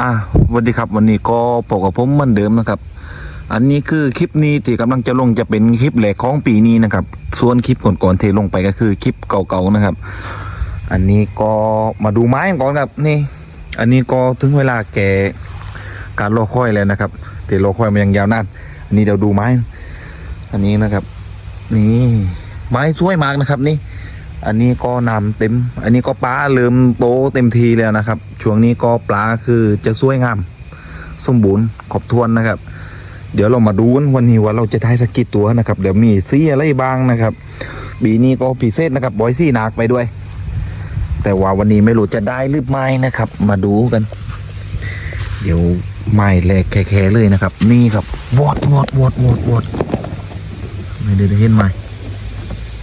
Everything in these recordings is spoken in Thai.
อ่าวัสดีครับวันนี้ก็พบกับผมเหมือนเดิมนะครับ อันนี้คือคลิปนี้ที่กำลังจะลงจะเป็นคลิปแรกของปีนี้นะครับ ส่วนคลิปก่อนๆที่ลงไปก็คือคลิปเก่าๆนะครับ อันนี้ก็มาดูไม้ก่อนครับนี่ อันนี้ก็ถึงเวลาแก่การรอคอยแล้วนะครับที่รอคอยมาอย่างยาวนานอันนี้เดี๋ยวดูไม้ อันนี้นะครับ นี่ไม้สวยมากนะครับ นี่ อันนี้ก็นำเต็ม อันนี้ก็ปลาเริ่มโตเต็มทีแล้วนะครับ ช่วงนี้ก็ปลาคือจะสวยงาม สมบูรณ์ครบถ้วนนะครับ เดี๋ยวเรามาดูกันวันนี้ว่าเราจะได้สักกี่ตัวนะครับเดี๋ยวมีซีอะไรบ้างนะครับปีนี้ก็พิเศษนะครับบอยซี่หนักไปด้วย แต่ว่าวันนี้ไม่รู้จะได้หรือไม่นะครับ มาดูกัน เดี๋ยวไม่แหลกแค่ๆเลยนะครับ นี่ครับวอดวอดวอดวอดวอดไม่ได้เห็นไหม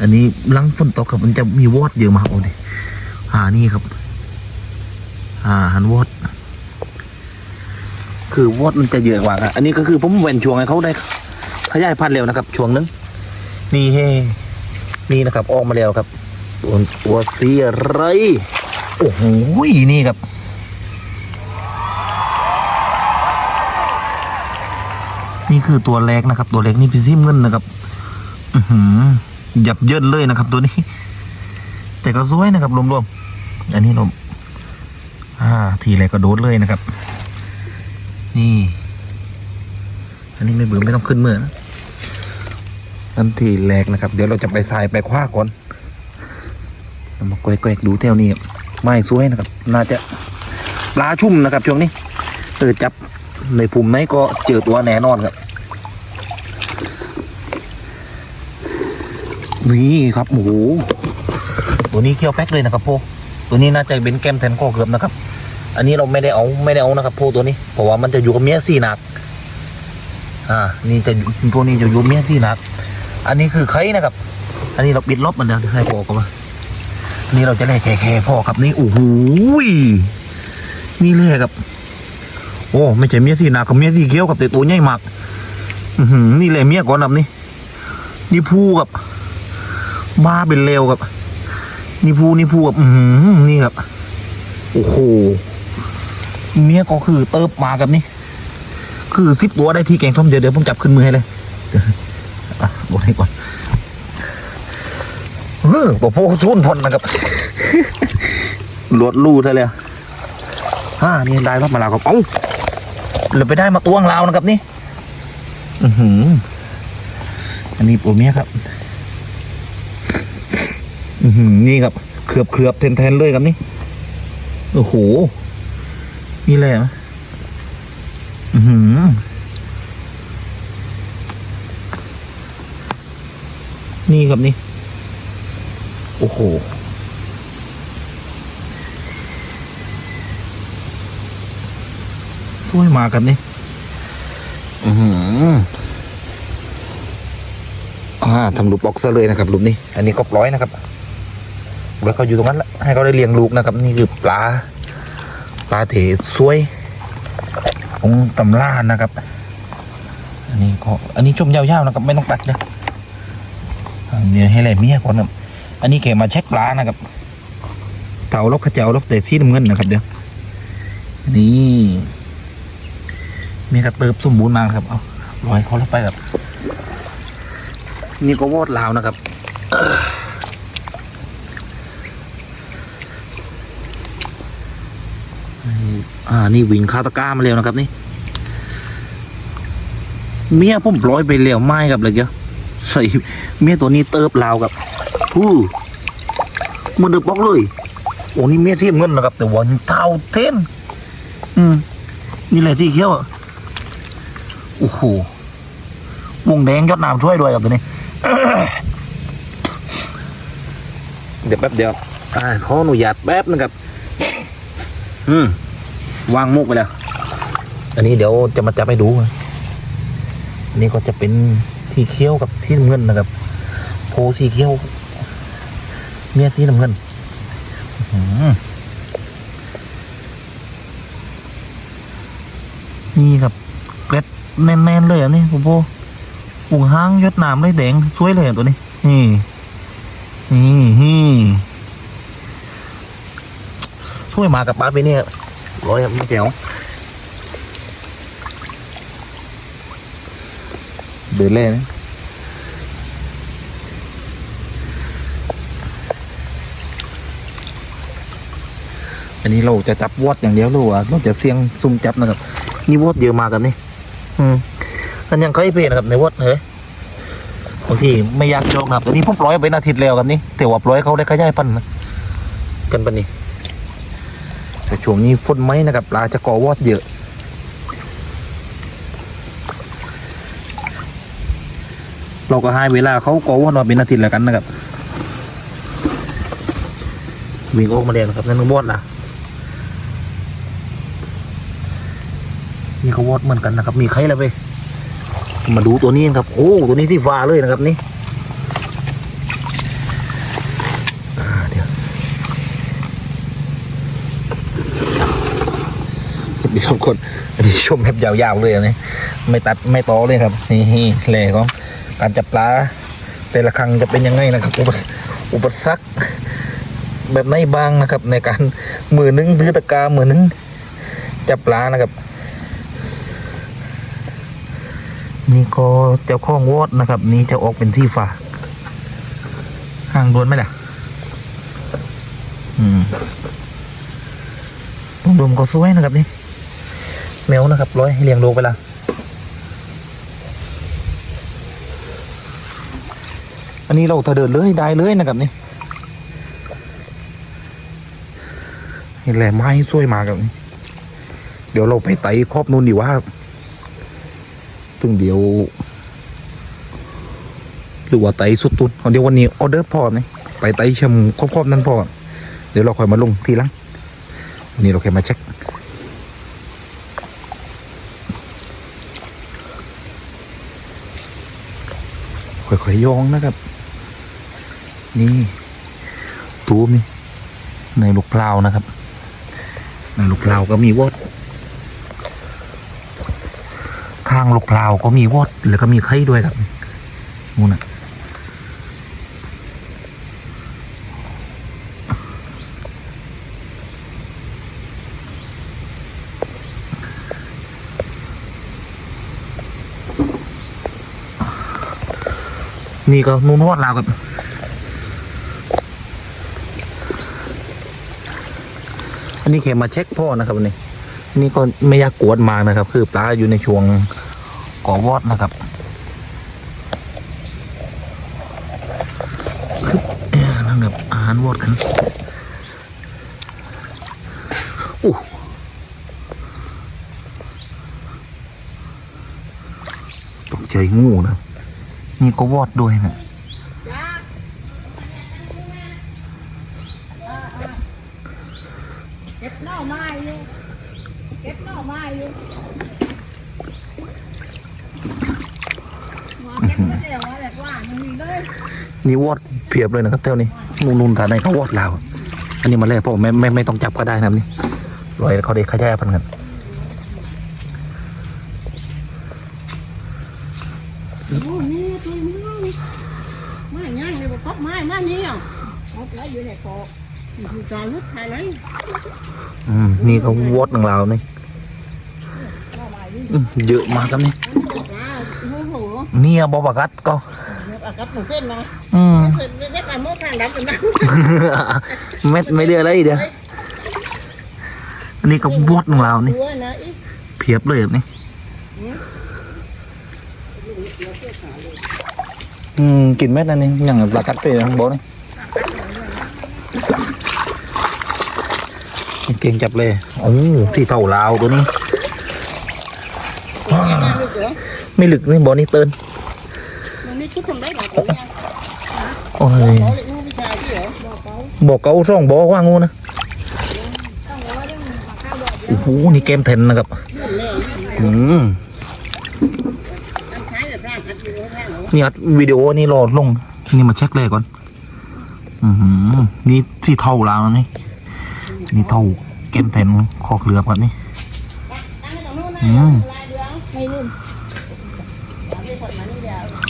อันนี้หลังฝนตกครับมันจะมีวอดเยอะมากโอ้ดิหานี่ครับ หาหันวอดคือวอดมันจะเยอะกว่าครับอันนี้ก็คือผมเว้นช่วงให้เขาได้ขยายพันธุ์เร็วนะครับ ช่วงนึงนี่เฮ้นี่นะครับ ออกมาแล้วครับตัวตัวสีอะไรโอ้โหนี่ครับนี่คือตัวเล็กนะครับ ตัวเล็กนี่เป็นซิมเงินนะครับ อือหือหยับเยินเลยนะครับ ตัวนี้ แต่ก็สวยนะครับรวมๆอันนี้รวม อ่า ทีแรกก็โดดเลยนะครับ นี่ อันนี้ไม่เบื่อไม่ต้องขึ้นเมือนะอันทีแรกนะครับ เดี๋ยวเราจะไปทรายไปคว้าก่อนเรามาแกวกๆดูแถวนี้ไม่สวยนะครับ น่าจะปลาชุ่มนะครับช่วงนี้เออจับในภูมิไหนก็เจอตัวแน่นอนครับนี่ครับโอ้โหตัวนี้เคี้ยวแป๊กเลยนะครับโพตัวนี้น่าจะเป็นแก้มแทนข้อเกือบนะครับ อันนี้เราไม่ได้เอาไม่ได้เอานะครับโพตัวนี้ เพราะว่ามันจะอยู่กับเมียสี่หนัก อ่า นี่จะพวกนี้จะอยู่เมียสี่หนัก อันนี้คือไข่นะครับ อันนี้เราปิดลบมันเดี๋ยวให้พอกันมาอันนี้เราจะแล่แค่แค่พอครับนี่โอ้โหนี่แล่ครับ โอ้ไม่ใช่เมียสี่หนักกับเมียสี่เกี้ยวกับแต่ตัวใหญ่มากอือหือนี่แหละเมียก่อนครับนี่นี่พูกับบ้าเป็นเลวครับ นี่พูนี่พูกับ อืมนี่ครับ โอ้โห เมียก็คือเติบมากับนี่คือสิบตัวได้ที่แกงส้มเดี๋ยวเดี๋ยวผมจับขึ้นมือให้เลยเดี๋ยวอะบดให้ก่อนเออตัวโพชุนพลนะครับหลวดลู่ซะเลยฮ่านี่ได้รอบมาแล้วครับเอ้าเราไปได้มาตวงลาวนะครับนี่ อือหือ อันนี้ปูเมียครับ อือหือ นี่ครับ เคลือบเคลือบแทนแทนๆเลยครับนี่ โอ้โห นี่แหละอือหือนี่ครับนี่ โอ้โห สวยมากครับนี่ อือหืออ่าทำรูปบ็อกซะเลยนะครับรูปนี้ อันนี้ก็ปล่อยนะครับ แล้วเขาอยู่ตรงนั้นแหละให้เขาได้เลี้ยงลูกนะครับ นี่คือปลา ปลาเถสวยของตำล่านะครับ อันนี้ก็อันนี้ชมยาวๆนะครับ ไม่ต้องตัดนะอันนี้ให้แหล่เมียก่อนครับอันนี้แกมาเช็คปลานะครับ เต่าลกขะเจ้าลกแต่สีน้ำเงินนะครับเดี๋ยวนี้มีกระเติบสมบูรณ์มากครับ เอาลอยเขาลงไปครับ นี่ก็วอดลาวนะครับ อ่า นี่วิ่งคาตะกร้ามาเร็วนะครับนี่ เมียผมปล่อยไปเร็วไม้กับเลยเจ้าใส่เมียตัวนี้เติบลาวกับฮู้มันเดือบบอกเลย โอ้นี่เมียที่เงินนะครับ แต่วันเท่าเท่นอืม นี่แหละที่เขี้ยวโอ้โหวงแดงยอดน้ำช่วยด้วยครับตัวนี้ เดี๋ยวแป๊บเดียวอ่าขออนุญาตแป๊บนะครับ อืม วางมุกไปแล้ว อันนี้เดี๋ยวจะมาจับให้ดูอันนี้ก็จะเป็นสีเขียวกับสีน้ำเงินนะครับโพสีเขียว เมียสีน้ำเงินนี่ครับเกล็ดแน่นๆเลยอันนี้ผมโพปุ่งห้างยดน้ำเลยแดงสวยเลยอะตัวนี้ นี่ นี่ช่วยมากับปลาไปเนี่ย ร้อยครัไม่เจ๋งวเดือดเลยนะอันนี้เราจะจับวอดอย่างเดียวหรือว่าเราจะเสี่ยงซุ่มจับนะครับ นี่วอดเยอะมากันนี่ อืมอันยังค่อยเปลี่ยนนะครับในวอดเฮ้ยบางทีไม่อยากจองนะครับอันนี้พมปล่อยไปนาทีแล้วกับนี่แต่ว่าร้อยเขาได้ขยายพันนะกันปันนี่ แต่ช่วงนี้ฝนไหมนะครับปลาจะก่อวอดเยอะ เราก็ให้เวลาเขาก่อวอดมาเป็นอาทิตย์แล้วกันนะครับวิ่งออกมาเรียนครับนั่นวอดล่ะนี่เขาวอดเหมือนกันนะครับ มีใครแล้วไปมาดูตัวนี้ครับ โอ้ ตัวนี้ที่ฟ้าเลยนะครับนี่อ่าเดี๋ยว พี่ชมคนอันนี้ชมแบบยาวๆเลยอันนี้ไม่ตัดไม่ต่อเลยครับ นี่แหล่ของการจับปลา แต่ละครั้งจะเป็นยังไงนะครับ อุปสอุปสรรคแบบไหนบ้างนะครับ ในการมือนึงถือตะกร้ามือนึงจับปลานะครับ นี่ก็เจ้าของวอดนะครับ นี่จะออกเป็นที่ฝาห่างโดนไหมล่ะ อืมรวมๆก็สวยนะครับนี่ แมวนะครับร้อยให้เลี้ยงดูไปละอันนี้เราถ้าเดินเลยได้เลยนะครับนี่นี่แหละไม้สวยมากครับนี่เดี๋ยวเราไปไต่ครอบนู่นดีว่าครับซึ่งเดี๋ยว หรือว่าไต่สุดตุนเดี๋ยววันนี้ออเดอร์พอไหมไปไต่ชมครอบๆนั้นพอเดี๋ยวเราค่อยมาลงทีหลังวันนี้เราแค่มาเช็ค อยยองนะครับ นี่ตูมนี่ในลูกเปล่านะครับ ในลูกเปลาก็มีวอดข้างลูกเปลาก็มีวอดแล้วก็มีไข่ด้วยครับนู่นน่ะ นี่ก็นู่นวอดลาวครับอันนี้เขมาเช็คพ่อนะครับวันนี้นี่ก็ไม่อยากกวดมากนะครับ คือปลาอยู่ในช่วงก่อวอดนะครับนั่นแบบอาหารวอดกันอู้ตกใจงูนะ นี่ก็วอดด้วยนะเก็บหน่อไม้อยู่เก็บหน่อไม้อยู่หัวเก็บไม่ได้หัวแบบว่ามันมีเลยนี่วอดเพียบเลยนะครับเท่านี้นุ่นๆฐานในเขาวอดลาวอันนี้มาแรกพ่อไม่ไม่ไม่ต้องจับก็ได้นะครับนี่ลอยเขาได้ขยายพันธุ์กัน โอ้นี่ตัวนี้ไม้ย่าง เลยบอกไม้ไม้นี่อะเอาไปอยู่ในคออยู่จอลุกไทยเลยอืมนี่เขาวอดของเรานี่หน่อไม้นี่อืมเยอะมากครับนี่ว้าวโอ้โหเนี่ยบอบักัดก็เดี๋ยวอากาศหมูเส้นนะอืมเส้นไม่ได้การโม่การดำกันนะไม่ไม่เรียกอะไรเดี๋ยวอันนี้ก็วอดของเรานี่ด้วยนะอีเพียบเลยแบบนี้ อืมกินเม็ดนั่นนี่อย่างบักัดไปนะบอกนี่เก่งจับเลยโอ้ที่เท่าลาวตัวนี้ ไม่หลึกนี่บอนี่เตือนมันนี่ชุดทำได้หนี้ยโอ้ยเขาเรียกงูพิชาที่เหรอบอกเขาบอกเกาซ่องบอกว่างูนะโอ้โหนี่เกมเทนนะครับ อืม เนี่อัดวิดีโอนี่รอลง นี่มาเช็คเลยก่อน อือนี่ที่เท่าลาวนี่ นี่เท่าเกมเทนคอกเรือครับนี่อืม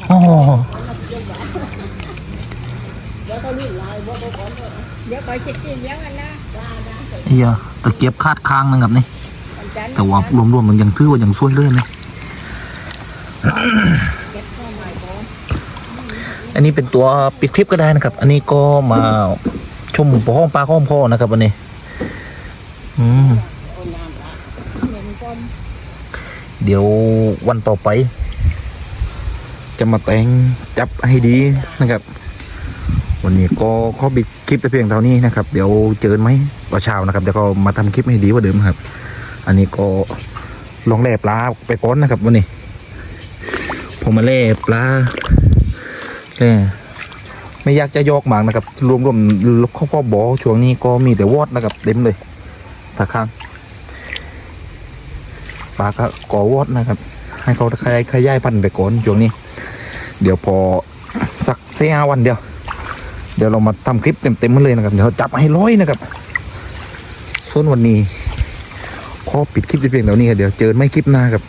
โอ้โหเดี๋ยวเขาลื่นลายบ่บ่ก่อนเดี๋ยวคอยเช็คกินเลี้ยงกันนะลาดังเสร็จเฮียตะเกียบคาดค้างนะครับนี่ แต่ว่ารวมๆมันยังถือว่ายังช่วยเลยนะเก็บข้ อันนี้เป็นตัวปิดคลิปก็ได้นะครับ อันนี้ก็มาชมปอห้องปลาห้องพ่อนะครับวันนี้ อืมเดี๋ยววันต่อไป จะมาแต่งจับให้ดีนะครับ วันนี้ก็ขอบิดคลิปแต่เพียงเท่านี้นะครับ เดี๋ยวเจอไหมตอนเช้านะครับเดี๋ยวก็มาทำคลิปให้ดีกว่าเดิมครับ อันนี้ก็ลองแล่ปลาไปก้อนนะครับวันนี้ผมมาแล่ปลา แล่ไม่อยากจะยอกหมากนะครับ รวมๆเขาก็บอกช่วงนี้ก็มีแต่วอดนะครับเต็มเลยตาข้างปลาก็ก่อวอดนะครับ ให้เขาขยายขยายพันธุ์ไปก่อนช่วงนี้ เดี๋ยวพอสักเสี้ยวันเดียว เดี๋ยวเรามาทำคลิปเต็มๆมาเลยนะครับ เดี๋ยวจับให้ร้อยนะครับ ส่วนวันนี้ขอปิดคลิปเพียงเท่านี้ครับเดี๋ยวเจอไม่คลิปหน้าครับ